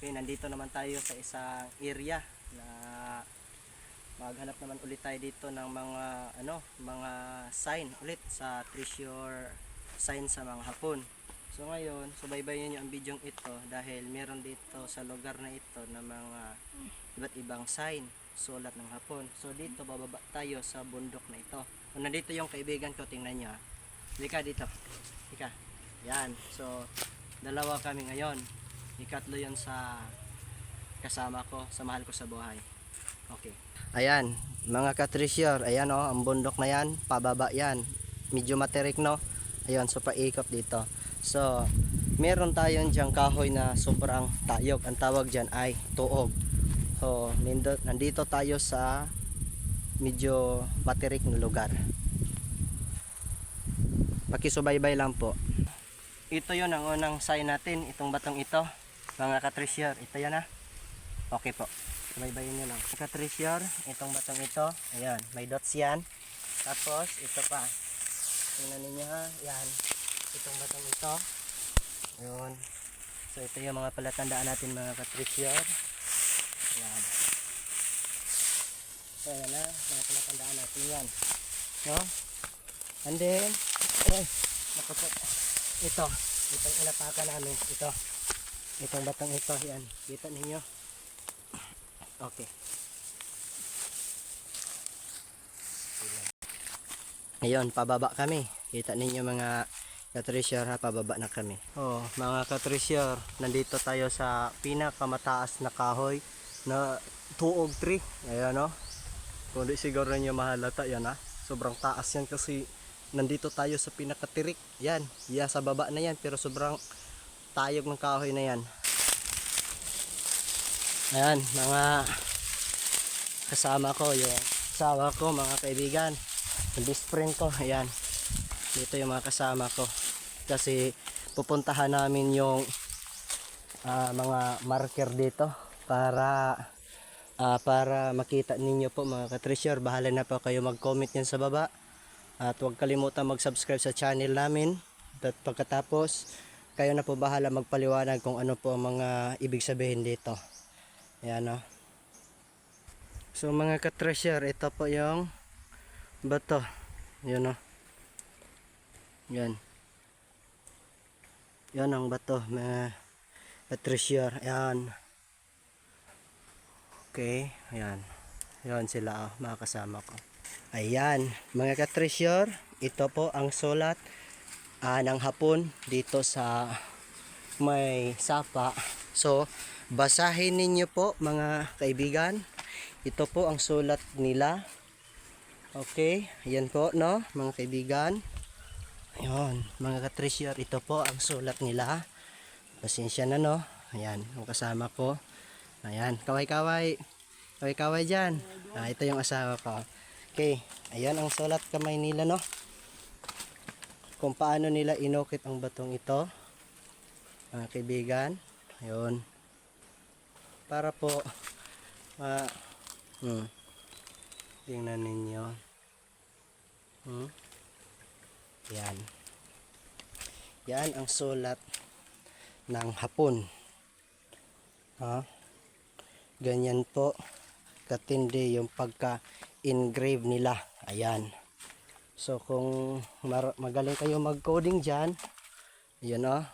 Okay, nandito naman tayo sa isang area na maghanap naman ulit tayo dito ng mga ano, mga sign ulit sa treasure sign sa mga hapon. So ngayon, subaybayan niyo ang video ito dahil meron dito sa lugar na ito na mga iba't ibang sign, sulat ng hapon. So dito bababa tayo sa bundok na ito. Kung nandito yung kaibigan ko, tingnan niyo. ah. Halika dito. Halika. Yan. So dalawa kami ngayon. Ikatlo yun sa kasama ko, sa mahal ko sa buhay. Okay. Ayan, mga katreasure, ayan oh, ang bundok na yan, pababa yan. Medyo materik no. Ayun, so paikot dito. So, meron tayong diyang kahoy na sobrang tayog. Ang tawag dyan ay tuog. So, nandito tayo sa medyo materik na lugar. Pakisubaybay lang po. Ito yon ang unang sign natin, itong batong ito. Mga katreasure, ito yan ha. Okay po. Subaybayin nyo lang. Katreasure, itong batong ito. Ayan, may dots yan. Tapos, ito pa. Tingnan ninyo ha. Yan. Itong batong ito. Ayun. So, ito yung mga palatandaan natin mga katreasure. Ayan. So, ayan na. Mga palatandaan natin yan. No? And then, ay, naku po. Ito. Itong inapakan namin. Ito. Itong batang ito. Yan. Kita ninyo. Okay. Ngayon, pababa kami. Kita ninyo mga katreasure ha, pababa na kami. Oh, mga katreasure, nandito tayo sa pinakamataas na kahoy na tuog tree. Ayan oh. Kung di siguro nyo mahalata yan ha. Sobrang taas yan kasi nandito tayo sa pinakatirik. Yan, yeah, sa baba na yan pero sobrang tayog ng kahoy na yan. Ayan, mga kasama ko, yung asawa ko, mga kaibigan, yung best friend ko, ayan. Dito yung mga kasama ko. Kasi pupuntahan namin yung ah, mga marker dito para ah, para makita ninyo po mga ka-treasure. Bahala na po kayo mag-comment yan sa baba. At huwag kalimutan mag-subscribe sa channel namin. At pagkatapos, kayo na po bahala magpaliwanag kung ano po ang mga ibig sabihin dito. Ayan o. So mga ka-treasure, ito po yung bato. Yan o. Yan. Yan ang bato, mga ka-treasure. Ayan. Okay, ayan. Yan sila oh, mga kasama ko. Ayan, mga ka-treasure, ito po ang sulat ah, ng hapon dito sa may sapa. So, basahin ninyo po mga kaibigan. Ito po ang sulat nila. Okay, ayan po no, mga kaibigan. Ayun, mga ka-treasure, ito po ang sulat nila. Pasensya na no. Ayan, ang kasama ko. Ayan, kaway-kaway. Kaway-kaway dyan. Ah, ito yung asawa ko. Okay, ayan ang sulat kamay nila no. Kung paano nila inukit ang batong ito. Mga kaibigan. Ayun. Para po ma hmm, tingnan ninyo. Hmm? Yan. Yan ang sulat ng hapon. Ha? Ganyan po katindi yung pagka-engrave nila. Ayan. So kung magaling kayo mag-coding dyan, yan o.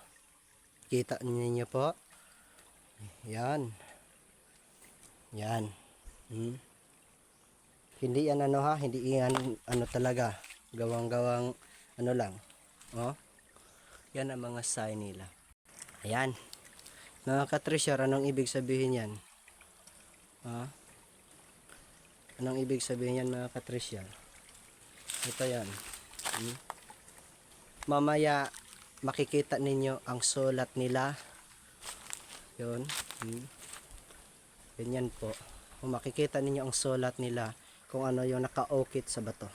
Kita ninyo po. Yan. Yan. Hmm. Hindi yan ano ha, hindi yan ano talaga. Gawang-gawang ano lang. Oh. Yan ang mga sign nila. Ayan. Mga ka-treasure, anong ibig sabihin yan? Ha? Anong ibig sabihin yan mga ka-treasure? Ito yan. Hmm? Mamaya makikita ninyo ang sulat nila. Yun. Hmm? Ganyan po. Kung makikita ninyo ang sulat nila kung ano yung naka-okit sa bato.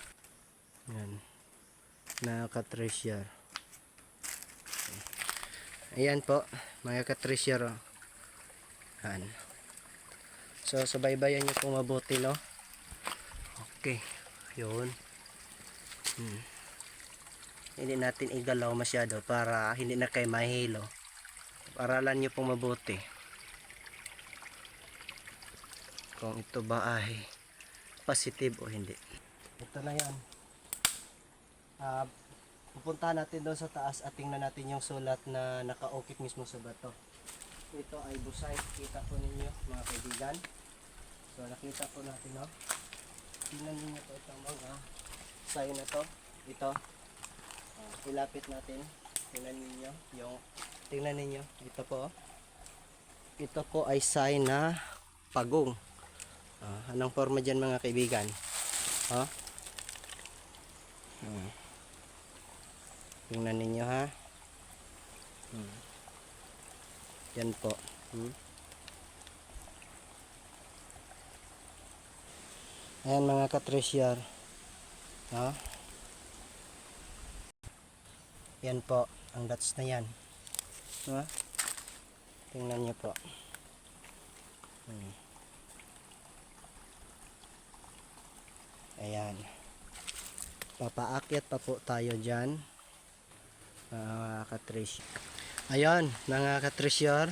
Yan. Naka-treasure. Ayan po, mga ka-treasure. oh. Yan. So, subaybayan nyo kung mabuti, no? Okay. Yun. Hmm. Hindi natin igalaw masyado para hindi na kayo mahilo. Paralan nyo pong mabuti. kung ito ba ay positive o hindi. Ito na yan. Ah, pupunta natin doon sa taas at tingnan natin yung sulat na nakaukit mismo sa bato. Ito ay busay. Kita po ninyo mga kaibigan. So nakita po natin no. Tingnan ninyo po itong mga sign na to. Ito. Ilapit natin. Tingnan ninyo yung tingnan ninyo. Ito po. Ito po ay sign na pagong. Ah, anong forma dyan mga kaibigan? Ha? Hmm. Tingnan ninyo ha. Hmm. Yan po. Hmm. Ayan mga katresyar. Ha? Yan po. Ang dots na yan. Ha? Tingnan niyo po. Hmm. Ayan. Papaakyat pa po tayo dyan. Mga katrisyar. Ayan, mga katrisyar.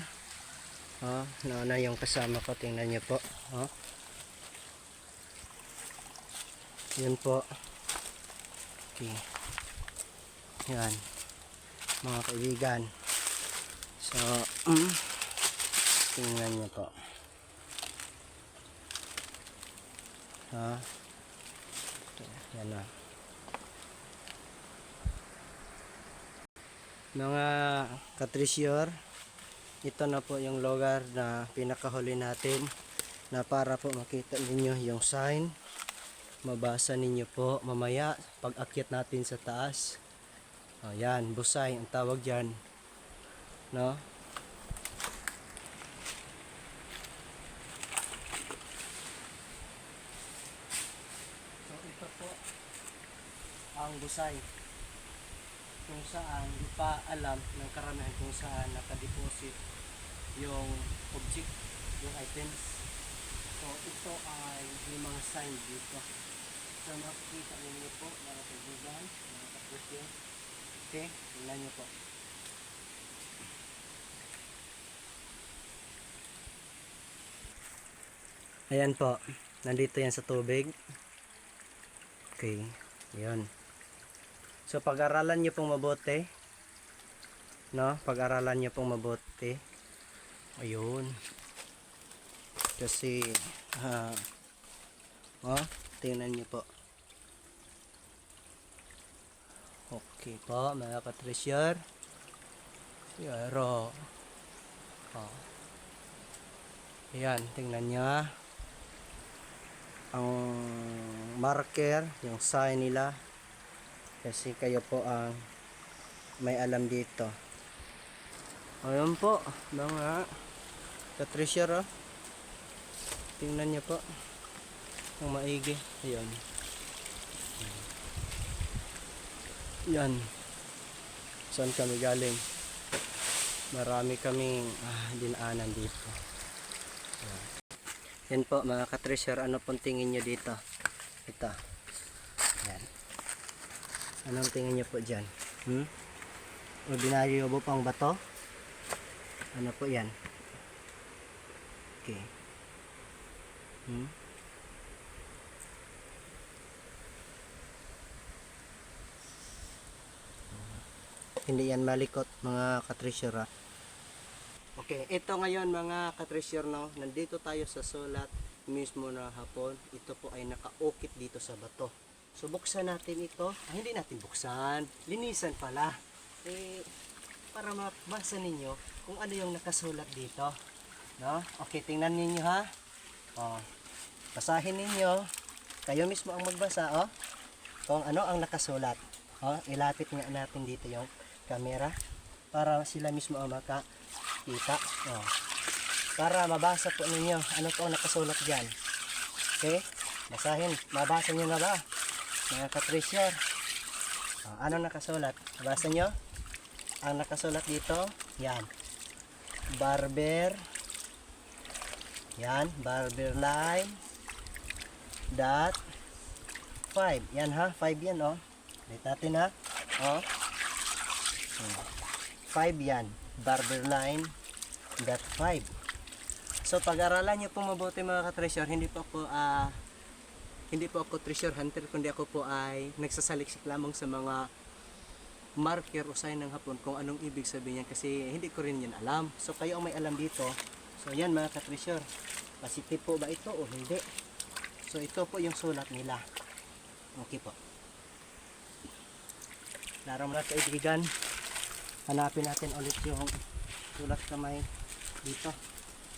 Oh, nauna yung kasama ko. Tingnan niyo po. Oh. Yan po. Okay. Yan. Mga kaibigan. So, mm, tingnan niyo po. Ha? Yan na. Mga katrisyur, ito na po yung lugar na pinakahuli natin na para po makita ninyo yung sign. Mabasa ninyo po mamaya pag akyat natin sa taas. O yan, busay ang tawag dyan. No? So ito po ang busay kung saan di pa alam ng karamihan kung saan nakadeposit yung object, yung items. So ito ay yung mga sign dito. So makikita ninyo po mga kaibigan, mga kapatid. Okay, tingnan nyo po. Ayan po, nandito yan sa tubig. Okay, yun. So pag-aralan nyo pong mabuti. No? Pag-aralan nyo pong mabuti. Ayun. Kasi ah oh, tingnan nyo po. Okay po, mga katresyar. Yaro. Oh. Ayan, tingnan nyo ah. Ang marker, yung sign nila, kasi kayo po ang may alam dito. Ayun po, mga katreasure oh. Tingnan niyo po. Ang maigi. Ayun. Yan. Saan kami galing? Marami kaming ah, dinaanan dito. Yan. Yan po mga katreasure, ano pong tingin nyo dito? Ito. Yan. Anong tingin niyo po dyan? Hmm? Ordinaryo ba pang bato? Ano po yan? Okay. Hmm? Hindi yan malikot mga katresyura. Okay, ito ngayon mga katresyur no, nandito tayo sa sulat mismo na hapon. Ito po ay nakaukit dito sa bato. So buksan natin ito. Ah, hindi natin buksan. Linisan pala. Eh, para mabasa ninyo kung ano yung nakasulat dito. No? Okay, tingnan ninyo ha. Oh, basahin ninyo. Kayo mismo ang magbasa, oh. Kung ano ang nakasulat. Oh, ilapit nga natin dito yung camera para sila mismo ang makakita. Oh. Para mabasa po ninyo ano po nakasulat diyan. Okay? Basahin. Mabasa niyo na ba? Mga katrisyar. Oh, ano nakasulat? Basa nyo? Ang nakasulat dito, yan. Barber. Yan, barber line. Dot. 5. Yan ha, 5 yan oh. Ulit natin ha. Oh. 5 yan. Barber line. Dot 5. So pag-aralan niyo po mabuti mga ka-treasure, hindi po ako ah hindi po ako treasure hunter kundi ako po ay nagsasaliksik lamang sa mga marker o sign ng hapon kung anong ibig sabihin yan kasi hindi ko rin yan alam. So kayo ang may alam dito. So yan mga ka-treasure. Positive po ba ito o hindi? So ito po yung sulat nila. Okay po. Laro mga kaibigan. Hanapin natin ulit yung sulat kamay dito.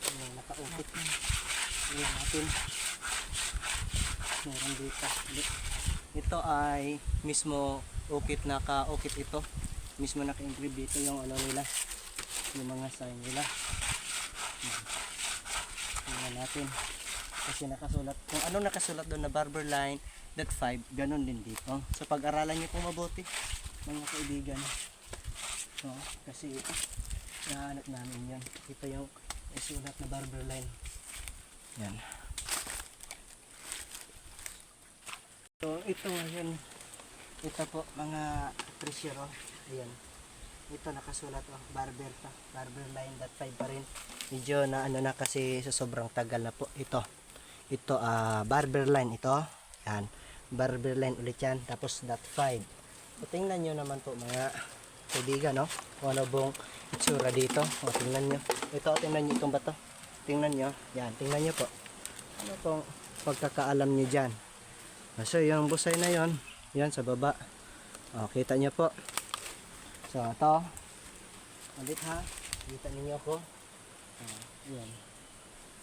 Yung nakaukit. Ayan natin. Meron dito. Ito ay mismo ukit naka-ukit ito. Mismo naka-engrave dito yung ano nila. Yung mga sign nila. Tingnan natin. Kasi nakasulat. Kung ano nakasulat doon na barber line, that 5, ganun din dito. So pag-aralan niyo po mabuti, mga kaibigan. So, kasi nahanap namin yan. Ito yung isulat na barber line. Yan. So, ito ngayon. Ito po, mga treasure, oh. Ayan. Ito nakasulat, oh. Barber pa. Barber line, that 5 pa rin. Medyo na ano na kasi sa sobrang tagal na po. Ito. Ito, ah, barber line. Ito. Yan. Barber line ulit yan. Tapos, that 5. So, tingnan nyo naman po, mga kaibigan, no? Kung ano bong itsura dito. O, tingnan nyo. Ito, tingnan nyo itong bato. Tingnan nyo. Yan, tingnan nyo po. Ano pong pagkakaalam nyo dyan? So, yung busay na yon yan sa baba. O, kita nyo po. So, ito. Ulit ha. Kita ninyo ko. Yan.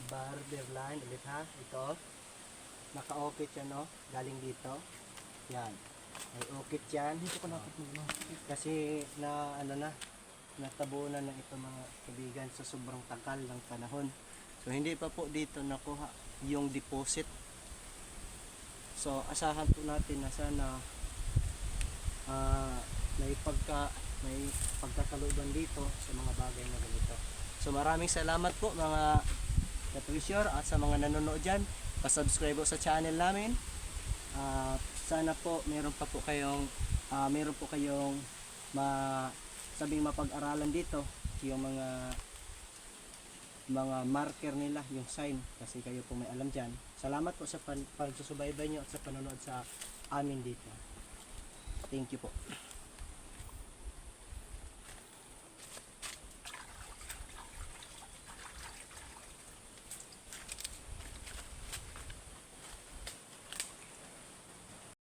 Barber line. Ulit ha. Ito. Naka-okit yan, no? Galing dito. Yan. Ay, okit yan. Dito ko Kasi na, ano na, natabunan na ito mga kaibigan sa sobrang tagal ng panahon. So, hindi pa po dito nakuha yung deposit So asahan po natin na sana ah, may pagka may pagkakaluban dito sa mga bagay na ganito. So maraming salamat po mga ka-treasure at sa mga nanonood diyan. Pa-subscribe po sa channel namin. Ah, sana po meron pa po kayong ah, meron po kayong ma sabing mapag-aralan dito yung mga mga marker nila, yung sign kasi kayo po may alam dyan. Salamat po sa pan- pagsusubaybay nyo at sa panonood sa amin dito. Thank you po.